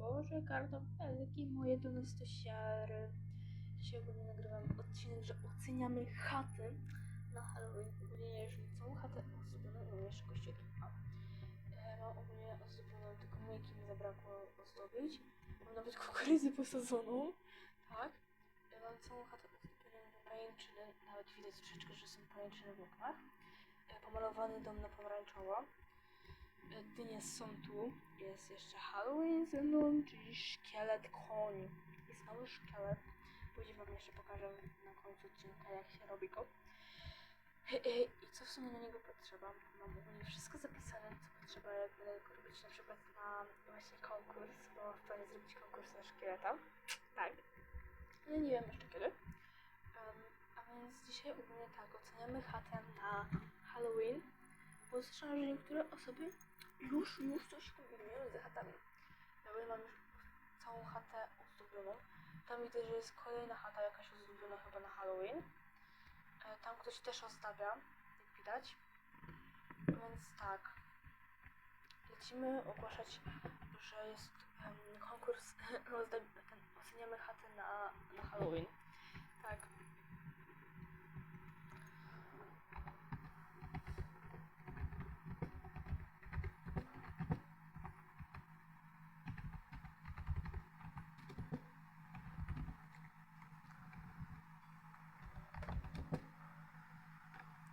Boże, kartofelki moje do nas to siary. Dzisiaj ogólnie nagrywam odcinek, że oceniamy chaty na Halloween. Ogólnie już całą chatę ozdobioną, mam jeszcze kościołki. A, e, mam ogólnie ozdobioną, tylko myjki mi zabrakło ozdobić. Mam nawet kukurydzę posadzoną, tak. E, mam całą chatę ozdobioną pajęczyny, nawet widać troszeczkę, że są pajęczyny w oknach. E, pomalowany dom na pomarańczowo. E, Dynie są tu. Jest jeszcze Halloween ze mną, czyli szkielet koń. Jest mały szkielet. Później wam jeszcze pokażę na końcu odcinka, jak się robi go. I co w sumie na niego potrzeba? Mam ogólnie wszystko zapisane, co potrzeba, jak będę go robić na przykład na właśnie konkurs, bo chcę zrobić konkurs na szkieleta. Tak. Ale nie wiem jeszcze kiedy. Em, a więc dzisiaj ogólnie tak, oceniamy chatę na Halloween. Bo słyszałam, że niektóre osoby już, już coś kombinują za chatami. Ja mam już całą chatę ozdobioną. Tam widzę, że jest kolejna chata jakaś ozdobiona chyba na Halloween. E, Tam ktoś też ozdabia, jak widać. Więc tak. Lecimy ogłaszać, że jest em, konkurs ten, oceniamy chatę na, na Halloween. Tak.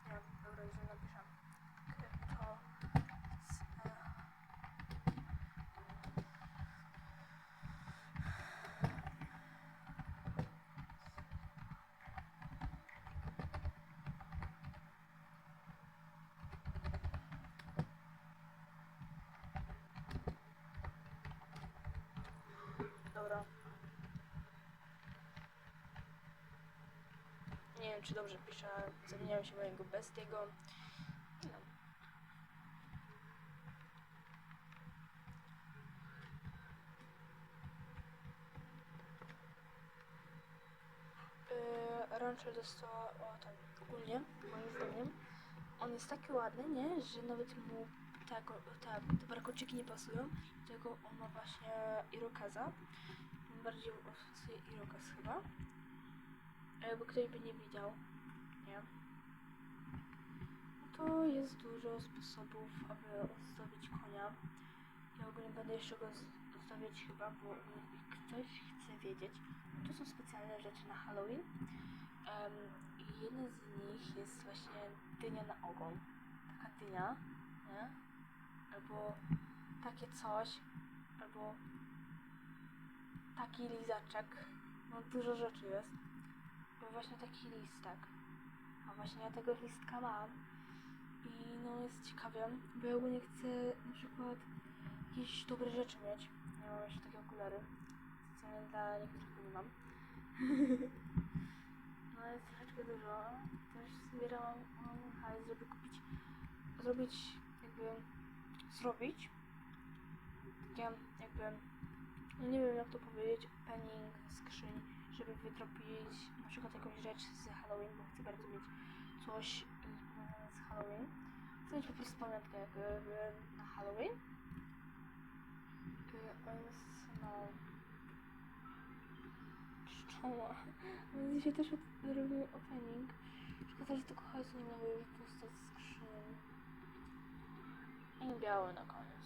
Ja, dobra, już napiszę. Kto chce... Dobra. Nie wiem, czy dobrze piszę. Zamieniałem się mojego bestiego. No. Yy, Rancher dostała o tam ogólnie, moim zdaniem. On jest taki ładny, nie? Że nawet mu tak, tak, te warkoczyki nie pasują. Tylko on ma właśnie irokaza. Bardziej irokaz chyba. A Jakby ktoś by nie widział, nie? No to jest dużo sposobów, aby ozdobić konia. Ja ogólnie będę jeszcze go ozdabiać chyba, bo ktoś chce wiedzieć, to są specjalne rzeczy na Halloween. Em, I jedna z nich jest właśnie dynia na ogon. Taka dynia, nie? Albo takie coś, albo taki lizaczek. No dużo rzeczy jest. Właśnie taki listek. A właśnie ja tego listka mam. I no jest ciekawie, bo ja ogólnie chcę na przykład jakieś dobre rzeczy mieć. Ja mam jeszcze takie okulary. Specjalnie dla niektórych nie mam. no jest troszeczkę dużo. Też zbierałam hajs, żeby kupić, zrobić jakby, zrobić takie jakby, no nie wiem jak to powiedzieć, opening skrzyń, żeby wytropić na przykład jakąś rzecz z Halloween, bo chcę bardzo mieć coś y, z Halloween. Chcę mieć po prostu pamiątkę jakby y, na Halloween. Y, Więc no... Pszczoła. Dzisiaj też robimy opening. Szkoda, że tylko hajsu nie już dostać z skrzyń. I biały na koniec.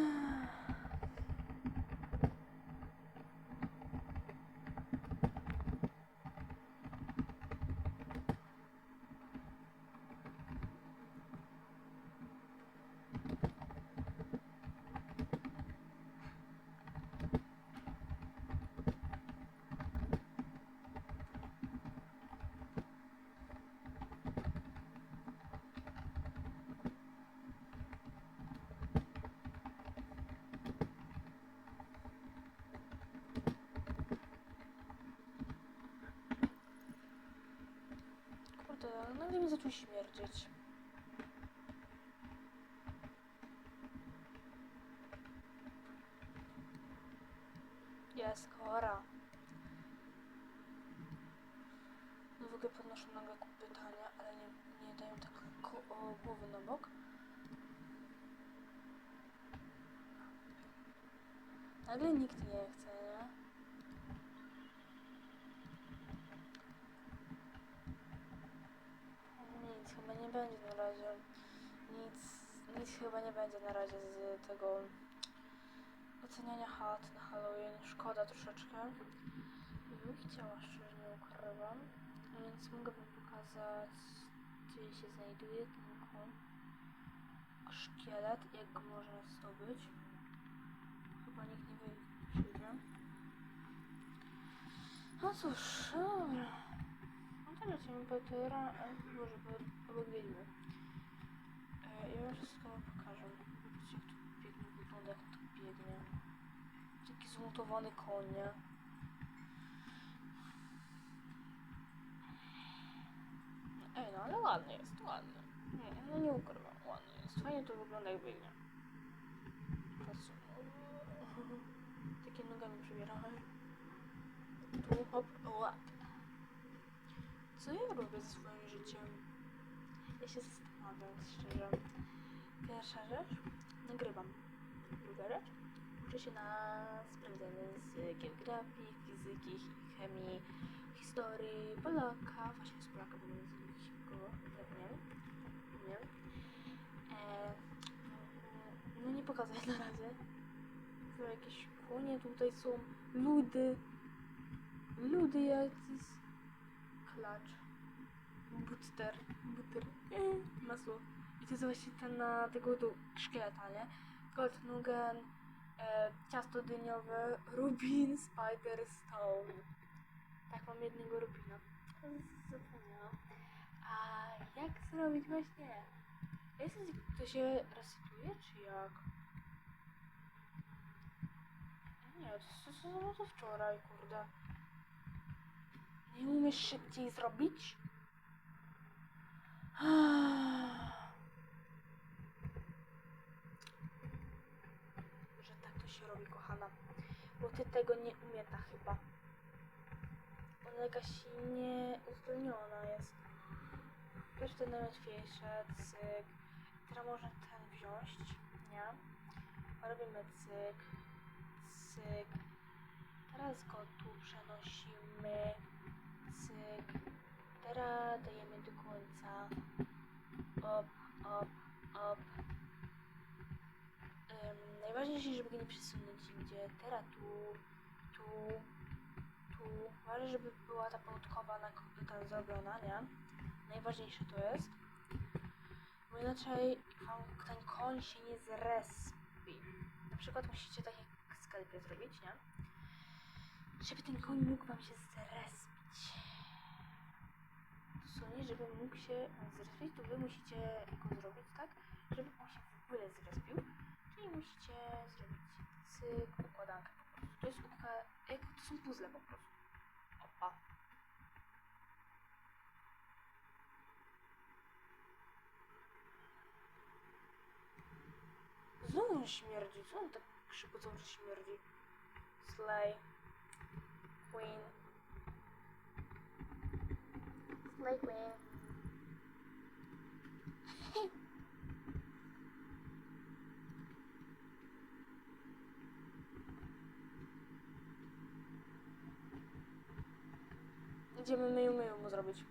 Kurde, nagle mi zaczął śmierdzieć. Jest chora. No w ogóle podnoszą nagle ku pytania, ale nie, nie dają tak ko- o, obok. Nagle nikt nie chce, nie? Będzie na razie. Nic, nic chyba nie będzie na razie z tego oceniania chat na Halloween. Szkoda troszeczkę. Bym chciała, szczerze nie ukrywam. Więc mogę wam pokazać, gdzie się znajduje ten koń. Szkielet, jak go można zdobyć. Chyba nikt nie wyjdzie. No cóż, dobra. No to lecimy po tera, może wiedźmy. E, ja wam wszystko pokażę. Zobaczcie, jak tu biegnie, wygląda jak tu biegnie. Taki zmutowany koń, nie? Ej, no ale ładny jest, ładny. Nie, no nie ukrywam, ładny jest. Fajnie to wygląda jak biegnie. Takie nogami przebieramy. Tu hop, łap. Co ja robię ze swoim życiem? Ja się zastanawiam, szczerze. Pierwsza rzecz, nagrywam. Druga rzecz, uczę się na sprawdzenie z geografii, fizyki, chemii, historii, Polaka, właśnie z Polaka, bo nie go, nie, nie. E, no nie pokazuję na razie. To jakieś konie tutaj są, ludy, ludy jacyś, klacz, butter, butter, e, masło. I to jest właśnie ten na tego tu szkieleta, nie? Goldnugen, e, ciasto dyniowe, rubin, spider, stone. Tak, mam jednego rubina. Zapomniałam. A jak zrobić właśnie? Jest to się resetuje, czy jak? Nie, to, to, to, to wczoraj, kurde. Nie umiesz szybciej zrobić? Że tak to się robi, kochana. Bo ty tego nie umieta chyba. Ona jakaś nieuzdolniona jest. Wiesz, to najłatwiejsze, cyk. Teraz można ten wziąć, nie? Robimy cyk, cyk. Teraz go tu przenosimy. Teraz dajemy do końca. Op, op, op. Ym, najważniejsze, żeby go nie przesunąć nigdzie. Teraz tu, tu, tu. Ważne, żeby była ta pałotkowa na ta zrobiona, nie? Najważniejsze to jest. Bo inaczej ten koń się nie zrespi. Na przykład musicie tak jak sklepie zrobić, nie? Żeby ten koń mógł wam się zrespić. Dosłownie, żeby mógł się zrespić, to wy musicie go zrobić tak, żeby on się w ogóle zrespił. Czyli musicie zrobić cyk, układankę po prostu. To jest układ, jak to są puzzle po prostu. Opa. Znowu on śmierdzi. Co on tak szybko cały czas śmierdzi? Slay. Queen. Idziemy myju myju mu zrobić.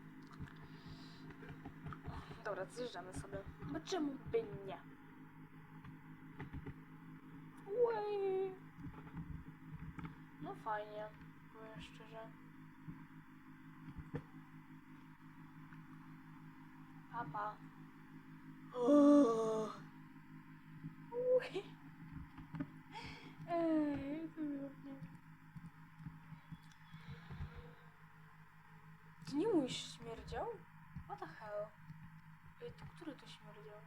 Dobra, zjeżdżamy sobie. Bo czemu by nie? Ui. No fajnie, powiem szczerze. Papa. Ui. Ej, to nie mój śmierdział? What the hell? Ej, to który to śmierdział?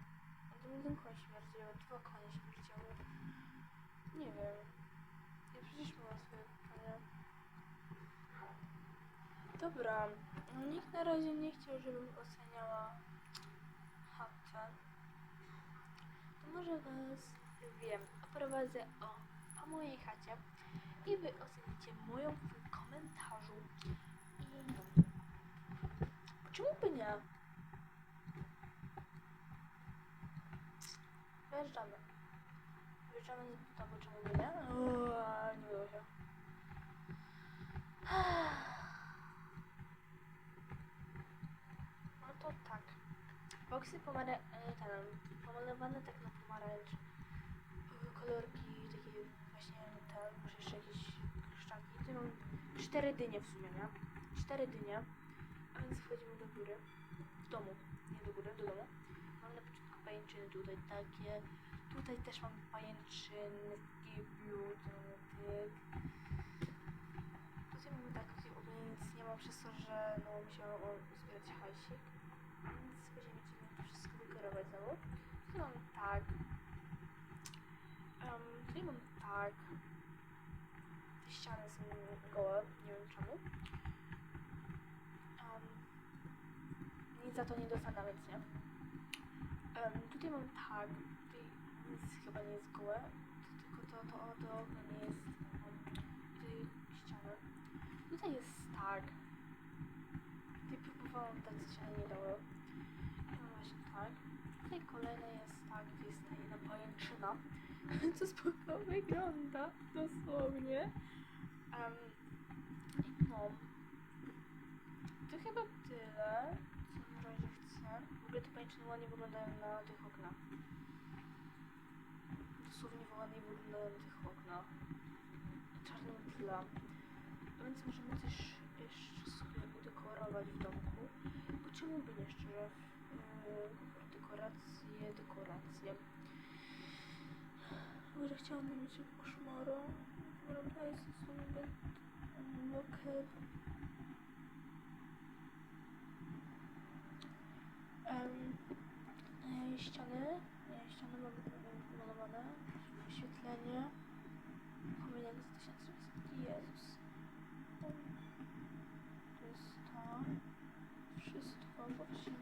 No to jeden koń śmierdział, dwa konie śmierdziały. Nie wiem. Ja przecież miałam swoje pytania. Dobra. Nikt na razie nie chciał, żebym oceniała chatę. To może was, wiem, oprowadzę o, o mojej chacie i wy ocenicie moją w komentarzu. I czemu by nie? Wyjeżdżamy. Wyjeżdżamy z domu, czemu nie? Uuu, nie było się. No to tak. Boksy pomara- e, ten, pomalowane tak na pomarańcz. Kolorki takie właśnie te, może jeszcze jakieś kryształki. Tutaj mam cztery dynie w sumie, nie? Cztery dynie. A więc wchodzimy do góry. W domu. Nie do góry, do domu. Mam na początku pajęczyny tutaj takie. Tutaj też mam pajęczyny tyk. Tutaj mamy tak, ogólnie nic nie ma przez to, że no musiałam zbierać hajsik. Więc będziemy chcieli to znowu. Tutaj mam tak. Um, tutaj mam tak. Te ściany są gołe, nie wiem czemu. Um, nic za to nie dostanę, więc nie. Um, tutaj mam tak. Tutaj nic chyba nie jest gołe. To tylko to, to, to okno nie jest. Um, tutaj ściany. Tutaj jest tak. Tutaj próbowałam dać ściany, nie dało. I mam właśnie tak. Tutaj jest tak, to jest ta pajęczyna. Co spoko wygląda, dosłownie. Um, no. To chyba tyle, co na razie chcę. W ogóle te pajęczyny ładnie wyglądają na tych oknach. Dosłownie ładnie wyglądają na tych oknach. Na czarnym tle. Więc możemy też jeszcze sobie udekorować w domku. Czemu by nie szczerze? Yy, dekoracje, dekoracje. Może chciałabym mieć koszmaru. Prawda jest sobie moket. Um, e, ściany. Ściany mam e, malowane. Oświetlenie. Kominiak z 1000 Jezus. To jest to. Wszystko właśnie.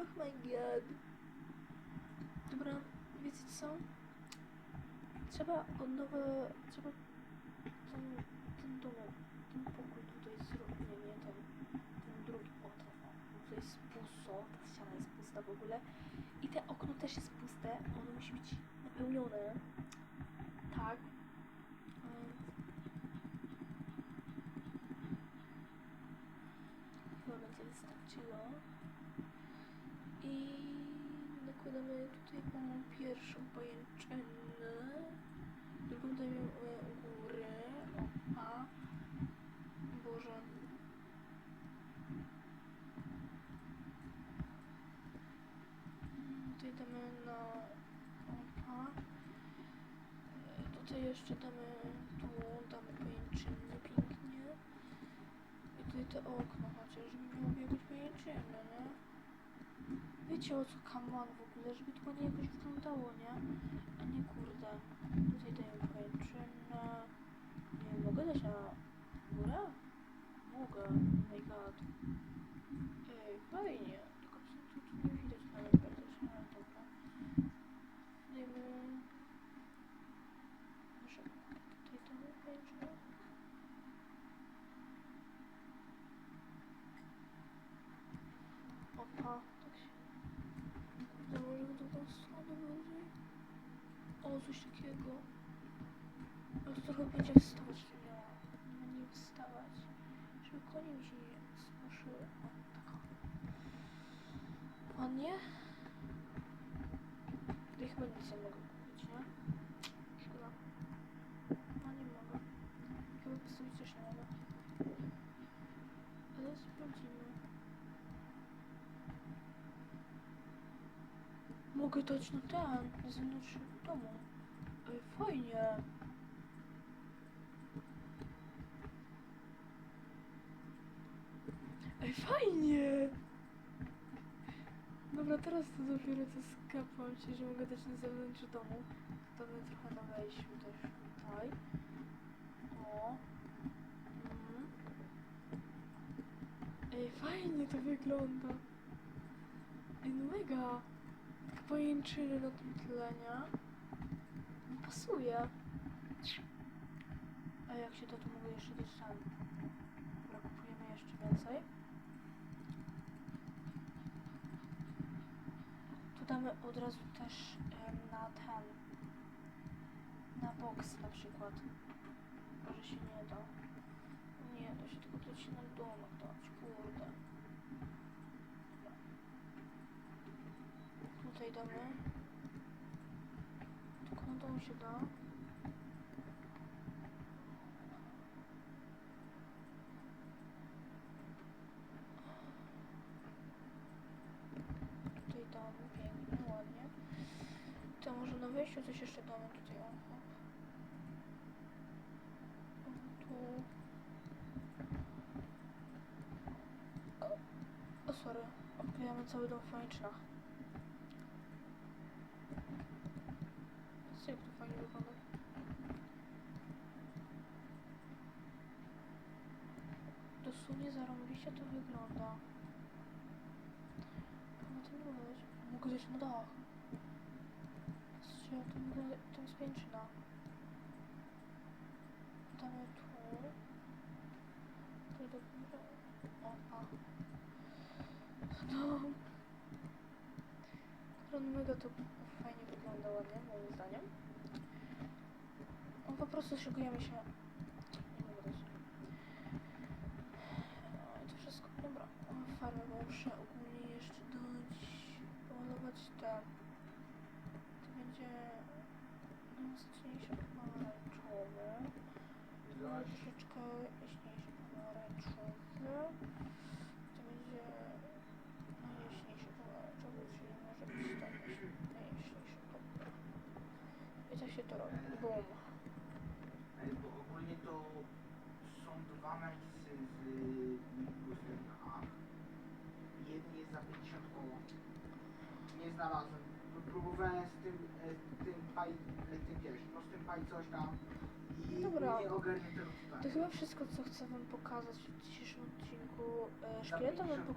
Oh my god. Dobra, wiecie co? Trzeba od nowa, trzeba ten, ten dom, ten pokój tutaj zrobić, nie, nie ten, ten drugi, o ten, tutaj jest pusto, ta ściana jest pusta w ogóle i te okno też jest puste, ono musi być napełnione, tak, chyba będzie wystarczyło. Jeszcze damy tu, damy pajęczynę pięknie. I tutaj te okno chociaż, żeby miało jakieś pajęczyny, nie? Wiecie o co kaman w ogóle, żeby to ładnie jakoś wyglądało, nie? A nie kurde. Tutaj daję pajęczynę. Nie mogę dać na górę? Mogę. Oh my god. Ej, fajnie. Tylko tu, tu, tu nie widać na niej praktycznie, ale dobra. Dajmy... Może tutaj damy pajęczynę? Opa, tak się... Kurde, może w drugą stronę bardziej? O, coś takiego. Ale to trochę będzie wstawać, to miała. Nie, nie wstawać. Żeby konie mi się nie spuszyły. O, tak. Ładnie. Tutaj chyba nic nie mogę kupić, nie? Szkoda. No nie mogę. Chyba postawić też nie mogę. Ale sprawdzimy. Mogę dać na ten, na zewnątrz domu. Ej, fajnie. Ej, fajnie. Dobra, teraz to dopiero co skapam się, że mogę dać na zewnątrz domu. To my trochę na wejściu też tutaj. O. Mhm. Ej, fajnie to wygląda. Ej, no mega. Tak pojęczyny na tym tle, nie? No Pasuje. A jak się to tu mogę jeszcze dać tam? Dobra, kupujemy jeszcze więcej. Damy od razu też na ten, na boks na przykład. Może się nie da. Nie da się, tylko się na domek dać, kurde. Tutaj damy. Tylko na dół się da. Tutaj damy, pięknie, ładnie. To może na wejściu coś jeszcze damy tutaj. o, hop. O, Tu. O, o sorry, obklejamy cały dom w fajczynach. Patrzcie, jak to fajnie wygląda. Dosłownie zarąbiście to wygląda. Na tym nie widać. Mogę zejść na dach. Patrzcie, to to jest piętrzyna. Damy tu. Tu do góry. O, a. No. On mega to fajnie wygląda ładnie, moim zdaniem. On po prostu szykujemy się. Nie mogę dać. No to wszystko. Dobra. Farmę muszę ogólnie jeszcze dać. Pomalować te. To będzie. To będzie troszeczkę To chyba wszystko, co chcę wam pokazać w dzisiejszym odcinku. E, szkieleta wam pokazać.